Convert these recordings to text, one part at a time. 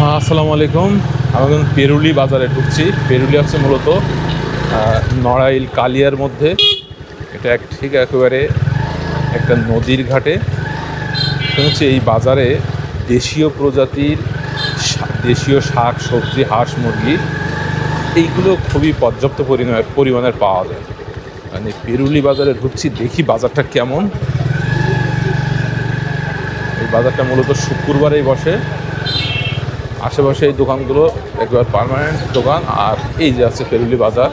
হ্যাঁ আসসালামু আলাইকুম। আমি এখন পেরুলি বাজারে ঢুকছি। পেরুলি হচ্ছে মূলত নড়াইল কালিয়ার মধ্যে। এটা এক ঠিক একেবারে একটা নদীর ঘাটে। হচ্ছে এই বাজারে দেশীয় প্রজাতির দেশীয় শাক, সবজি, হাঁস, মুরগি, এইগুলো খুবই পর্যাপ্ত পরিমাণে পরিমাণের পাওয়া যায়। মানে পেরুলি বাজারে ঢুকছি, দেখি বাজারটা কেমন। এই বাজারটা মূলত শুক্রবারেই বসে। আশেপাশে এই দোকানগুলো একবার পার্মানেন্ট দোকান, আর এই যে আছে পেরুলি বাজার।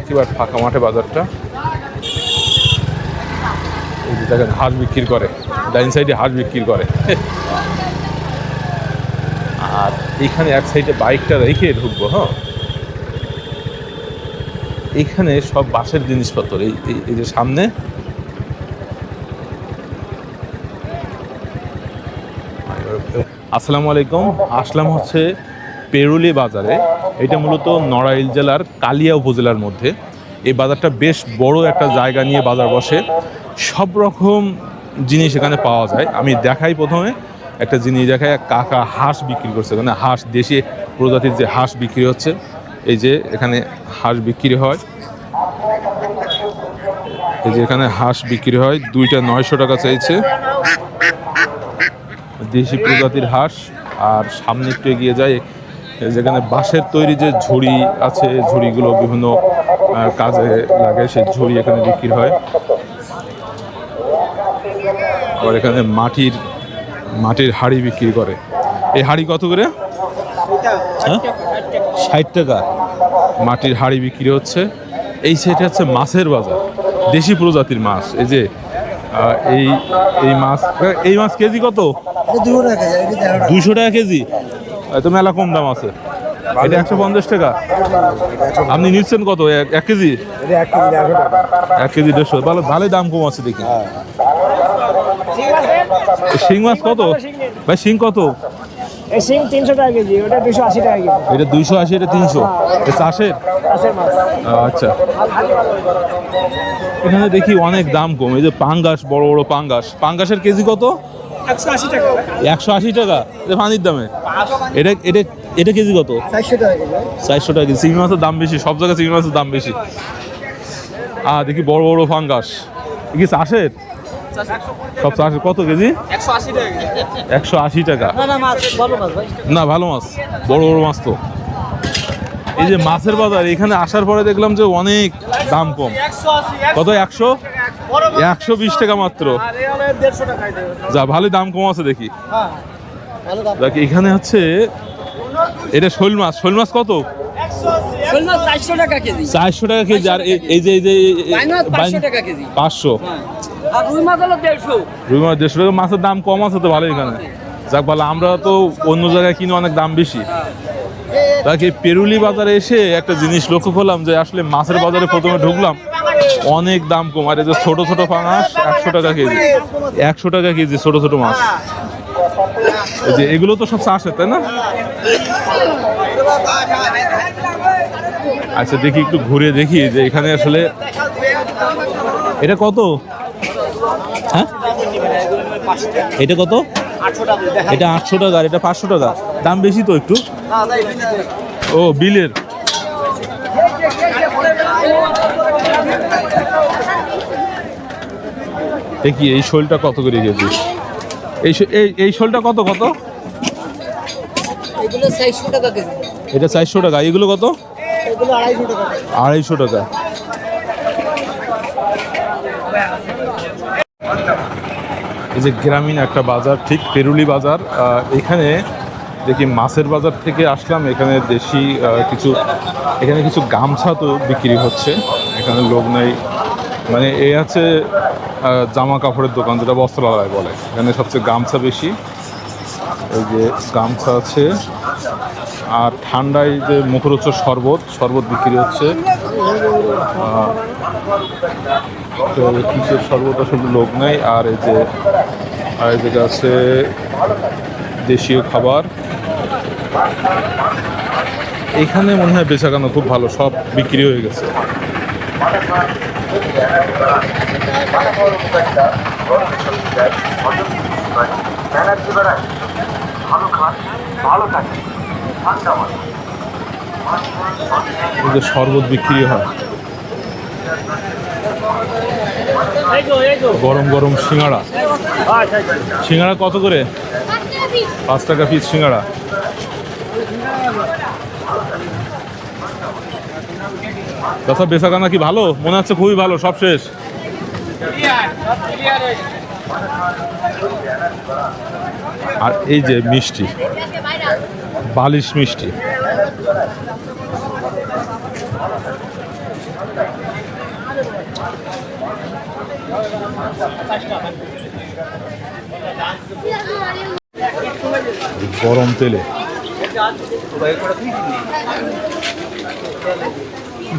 একেবারে ফাঁকা মাঠে বাজারটা। এই যে দেখেন, হাঁস বিক্রি করে। ডাইন সাইডে হাঁস বিক্রি করে। আর এখানে এক সাইডে বাইকটা রেখে ঢুকবো হ্যাঁ? এখানে সব বাঁশের জিনিসপত্র এই যে সামনে আসসালামু আলাইকুম। আসলাম হচ্ছে পেরুলি বাজারে। এটা মূলত নড়াইল জেলার কালিয়া উপজেলার মধ্যে। এই বাজারটা বেশ বড় একটা জায়গা নিয়ে বাজার বসে। সব রকম জিনিস এখানে পাওয়া যায়। আমি দেখাই প্রথমে। একটা জিনিস দেখাই কাকা হাঁস বিক্রি করছে। মানে হাঁস, দেশি প্রজাতির যে হাঁস বিক্রি হচ্ছে, এই যে এখানে হাঁস বিক্রি হয়। এই যে এখানে হাঁস বিক্রি হয়, দুইটা নয়শো টাকা চাইছে। দেশি প্রজাতির হাঁস আর সামনে একটু এগিয়ে যায় যেখানে বাঁশের তৈরি যে ঝুড়ি আছে ঝুড়িগুলো বিভিন্ন কাজে লাগে সেই ঝুড়ি এখানে বিক্রি হয়। আবার এখানে মাটির মাটির হাড়ি বিক্রি করে। এই হাড়ি কত করে? হ্যাঁ? ষাট টাকা। মাটির হাড়ি বিক্রি হচ্ছে। এই সাইডে হচ্ছে মাছের বাজার দেশি প্রজাতির মাছ। এই যে এই এই মাছ। এই মাছ কেজি কত? দুশো টাকা কেজি তো মেলা কম দাম আছে। এটা একশো পঞ্চাশ টাকা? আপনি নিচ্ছেন কত? এক- কেজি? এক কেজি দেড়শো ভালো ভালোই দাম কম আছে দেখি। এই শিং মাছ কত? ভাই শিং কত? এই তিনশো টাকা কেজি ওটা দুশো আশি টাকা কেজি। এটা দুইশো আশি এটা তিনশো। চাষের? আচ্ছা। এখানে দেখি অনেক দাম কম। এই যে পাঙ্গাস বড় বড় পাঙ্গাস। পাঙ্গাসের কেজি কত? একশো আশি টাকা। একশো আশি টাকা। এটা পানির দামে? এটা এটা এটা কেজি কত? চারশো টাকা কেজি। চারশো টাকা কেজি। চিংড়ি মাছের দাম বেশি। সব জায়গায় চিংড়ি মাছের দাম বেশি। আহ দেখি বড় বড় ফাঙ্গাস এ কি চাষের? সব চাষের কত কেজি? একশো আশি টাকা না না ভালো মাছ ভাই। না মাছ। বড় বড় মাছ তো। এই যে মাছের বাজার এখানে আসার পরে দেখলাম যে অনেক দাম কম। কত একশো? একশো বিশ টাকা মাত্র। যা ভালোই দাম কম আছে দেখি। হ্যাঁ ভালো এখানে হচ্ছে এটা শোল মাছ। শোল মাছ কত? চারশো টাকা কেজি। চারশো টাকা কেজি আর এই- যে এই যে পাঁচশো টাকা কেজি। পাঁচশো। আর রুই মাছ হলো দেড়শো। রুই মাছ দেড়শো টাকা মাছের দাম কম আছে তো ভালো এখানে। যাক ভালো আমরা তো অন্য জায়গায় কিনে অনেক দাম বেশি। তাকে পেরুলি বাজারে এসে একটা জিনিস লক্ষ্য করলাম যে আসলে মাছের বাজারে প্রথমে ঢুকলাম অনেক দাম কম। আর এই যে ছোট ছোট পাঙাশ একশো টাকা কেজি। একশো টাকা কেজি ছোট ছোট মাছ। এই যে এগুলো তো সব চাষের তাই না? আচ্ছা দেখি একটু ঘুরে দেখি যে এখানে আসলে এটা কত? হ্যাঁ? এটা কত? এটা আটশো টাকা আর এটা পাঁচশো টাকা দাম বেশি তো একটু? ও বিলের। দেখি এই শোলটা কত করে কেজি? এই এই শোলটা কত কত? এটা চারশো টাকা এগুলো কত? আড়াইশো টাকা। এই যে গ্রামীণ একটা বাজার, ঠিক পেরুলি বাজার এখানে দেখি মাছের বাজার থেকে আসলাম, এখানে দেশি কিছু, এখানে কিছু গামছা তো বিক্রি হচ্ছে, এখানে লোক নেই। মানে এ আছে জামা কাপড়ের দোকান, যেটা বস্ত্রালয় বলে, এখানে সবচেয়ে গামছা বেশি। এই যে গামছা আছে আর ঠান্ডায় যে মুখরোচক শরবত শরবত বিক্রি হচ্ছে। তো কিসের শরবত আসলে লোক নেই, আর এই যে, আর এই আছে দেশীয় খাবার। এখানে মনে হয় বেচাকেনা খুব ভালো, সব বিক্রি হয়ে গেছে। ভালো খান ভালো থাকে যে শরবত বিক্রি হয়। গরম গরম সিঙ্গাড়া। সিঙ্গাড়া কত করে? পাঁচ টাকা পিস সিঙ্গাড়া। তাছাড়া বেচাকানা কি ভালো? মনে হচ্ছে খুবই ভালো, সব শেষ। আর এই যে মিষ্টি। বালিশ মিষ্টি। গরম তেলে।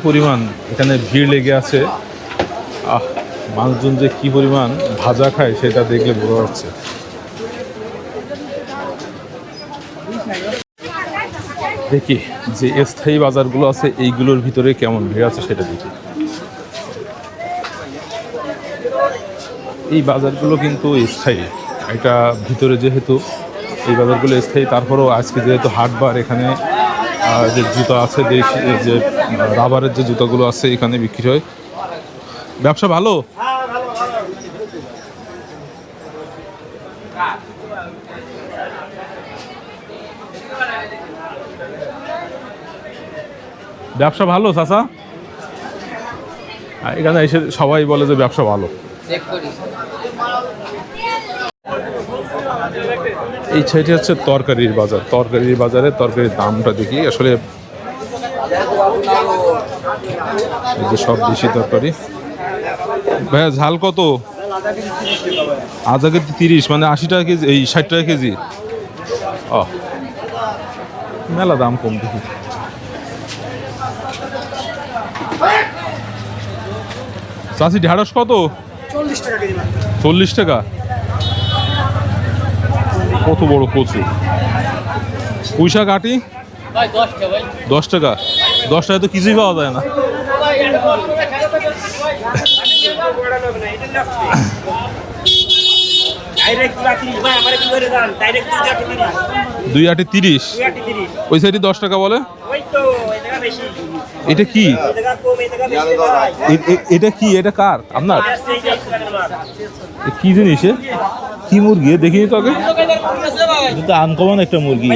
পরিমাণ? এখানে ভিড় লেগে আছে। আহ, মানুষজন যে কি পরিমাণ ভাজা খায় সেটা দেখলে বোঝা যাচ্ছে। দেখি যে স্থায়ী বাজারগুলো আছে, এইগুলোর ভিতরে কেমন ভিড় আছে সেটা দেখি। এই বাজারগুলো কিন্তু স্থায়ী। এটা ভিতরে যেহেতু, এই বাজারগুলো স্থায়ী, তারপরেও আজকে যেহেতু হাটবার এখানে যে জুতো আছে, দেশি যে, রাবারের যে জুতোগুলো আছে, এখানে বিক্রি হয়। ব্যবসা ভালো? ব্যবসা ভালো চাচা? আর এখানে এসে সবাই বলে যে ব্যবসা ভালো। এই সাইডে হচ্ছে তরকারির বাজার। তরকারির বাজারে তরকারির দামটা দেখি। আসলে এই যে সব দেশি তরকারি। ভাইয়া ঝাল কত? আধা কেজি তিরিশ মানে আশি টাকা কেজি এই ষাট টাকা কেজি। ও মেলা দাম কম দেখি। চাষি ঢেঁড়স কত? চল্লিশ টাকা কত বড় কচু? পুঁইশাক আটি? দশ টাকা। দশ টাকা তো কিছুই পাওয়া যায় না। দুই আটি তিরিশ। ওই সাইডে দশ টাকা বলে? এটা কি? এটা কি? এটা কার? আপনার? কি জিনিস? কি মুরগি? দেখিনি তো আগে? আনকমন একটা মুরগি।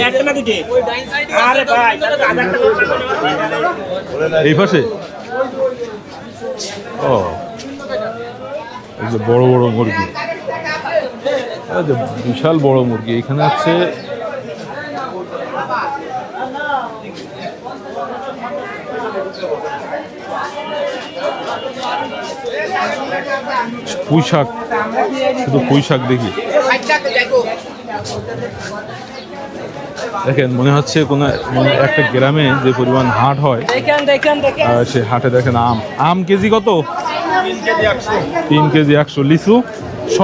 এই পাশে? ও। বড় বড় মুরগি। বিশাল বড় মুরগি। এখানে আছে পুঁই শাক শুধু পুঁই শাক দেখি। দেখেন মনে হচ্ছে কোনো একটা গ্রামে যে পরিমাণ হাট হয় সে হাটে দেখেন আম। আম কেজি কত? তিন কেজি একশো। লিচু শ?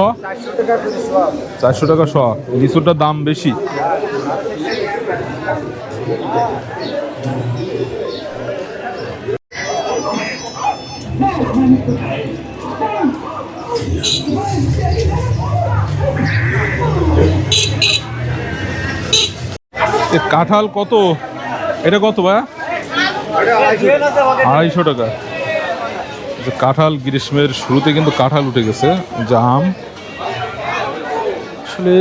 চারশো টাকা শ। লিচুটার দাম বেশি। কাঁঠাল কত? এটা কত ভাইয়া আড়াইশো টাকা। যে কাঁঠাল গ্রীষ্মের শুরুতে কিন্তু কাঁঠাল উঠে গেছে জাম আসলে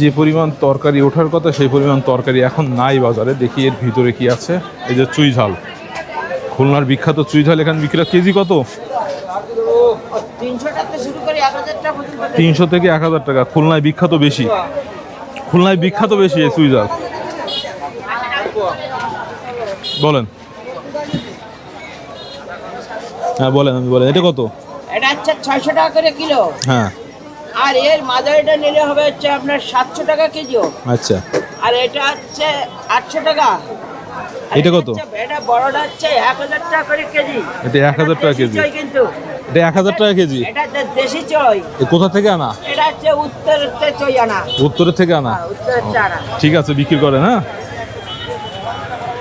যে পরিমাণ তরকারি ওঠার কথা, সেই পরিমাণ তরকারি এখন নাই বাজারে। দেখি এর ভিতরে কি আছে। এই যে চুই ঝাল। খুলনার বিখ্যাত চুই ঝাল, এখানে বিক্রি কেজি কত? তিনশো থেকে এক হাজার টাকা। খুলনায় বিখ্যাত বেশি। খুলনায় বিখ্যাত বেশি এই চুই ঝাল। বলেন। হ্যাঁ বলেন আমি বলেন। এটা কত? এটা হচ্ছে ছয়শো টাকা করে কিলো। হ্যাঁ। আর এর মাদারিটা নিলে হবে হচ্ছে আপনার সাতশো টাকা কেজিও আচ্ছা। আর এটা হচ্ছে আটশো টাকা। এটা কত? এটা বড়টা হচ্ছে এক হাজার টাকা করে কেজি। এটা এক হাজার টাকা কেজি। কিন্তু। এটা এক হাজার টাকা কেজি? এটা দেশি চই কোথা থেকে আনা? এটা হচ্ছে উত্তর হচ্ছে চই আনা। উত্তরের থেকে আনা? হ্যাঁ, উত্তরের হচ্ছে আনা। ঠিক আছে বিক্রি করে হ্যাঁ?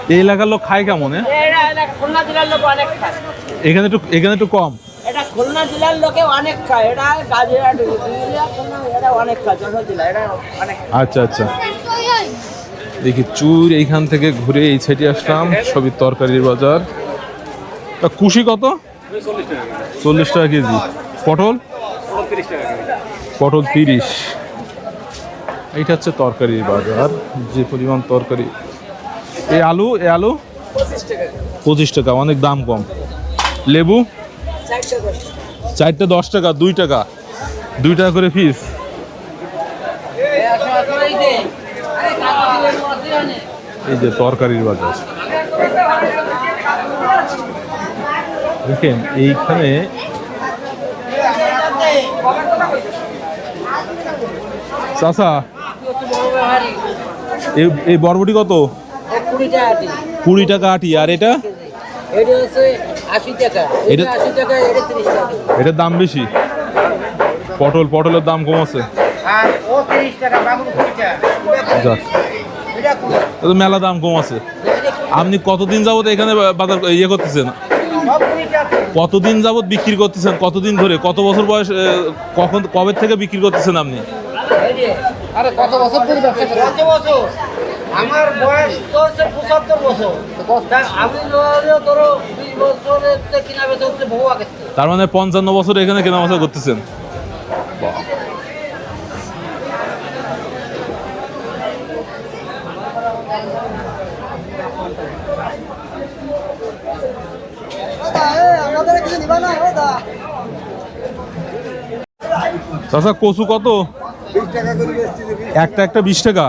এই এলাকার লোক খায় কেমন এ? এটা এটা খুলনা জেলার লোক অনেক খায়। এখানে একটু এখানে একটু কম। এটা খুলনা জেলার লোকে অনেক খায় এটা গাজীরহাট এটা অনেক খায় যশোর জেলা এটা অনেক আচ্ছা আচ্ছা। দেখি চুর এইখান থেকে ঘুরে এই সাইডে আসলাম সবই তরকারির বাজার। তা কুশি কত? চল্লিশ টাকা কেজি। পটল? পটল তিরিশ। এইটা হচ্ছে তরকারির বাজার যে পরিমাণ তরকারি। এই আলু এই আলু? পঁচিশ টাকা। অনেক দাম কম। লেবু? চারটে দশ টাকা। দুই টাকা। দুই টাকা করে পিস এই যে তরকারির বাজার। দেখেন এইখানে এই- এই বরবটি কত? কুড়ি টাকা আটি আর এটা? এটার দাম বেশি? পটল পটলের দাম কম আছে। আর ও তিরিশ টাকা বাবুর কুড়ি টাকা যাক এটা কুড়ি এ তো মেলা দাম কম আছে। আপনি কতদিন যাবত এখানে বাজার ইয়ে করতেছেন? কতদিন যাবত বিক্রি করতেছেন? কতদিন ধরে? কত বছর বয়স কখন কবে থেকে বিক্রি করতেছেন আপনি? আরে কত বছর ধরে আমার বয়স তো হচ্ছে পঁচাত্তর বছর। আমি ধরো বিশ বছরের কিনা বেচা হচ্ছে বহু আগে তার মানে পঞ্চান্ন বছর এখানে কেনা বেচা করতেছেন? কচু কত? একটা একটা বিশ টাকা।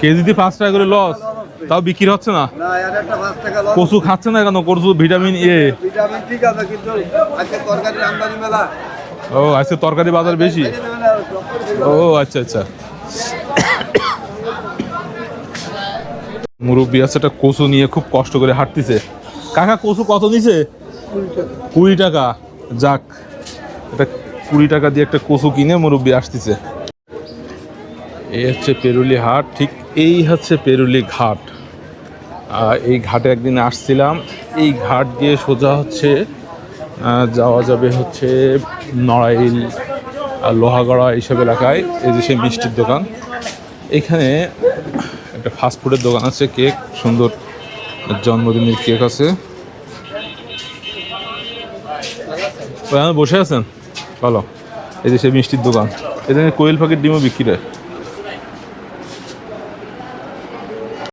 কেজিতে পাঁচ টাকা করে লস। তাও বিক্রি হচ্ছে না? কচু খাচ্ছে না কেন? কচু, ভিটামিন এ। ও, আজকে তরকারি বাজার বেশি? ও আচ্ছা আচ্ছা। মুরব্বী আছে, একটা কচু নিয়ে খুব কষ্ট করে হাঁটতেছে। কাকা, কচু কত নিছে? কুড়ি টাকা। যাক এটা কুড়ি টাকা দিয়ে একটা কচু কিনে মুরব্বী আসতেছে। এই হচ্ছে পেরুলি হাট, ঠিক এই হচ্ছে পেরুলি ঘাট। এই ঘাটে একদিন আসছিলাম, এই ঘাট দিয়ে সোজা হচ্ছে যাওয়া যাবে হচ্ছে নড়াইল লোহাগড়া এইসব এলাকায়, এই যে সেই মিষ্টির দোকান। এখানে একটা ফাস্টফুডের দোকান আছে, কেক, সুন্দর জন্মদিনের কেক আছে। বসে আছেন? ভালো। এই যে সেই মিষ্টির দোকান। এখানে কোয়েল পাখির ডিমও বিক্রি হয়।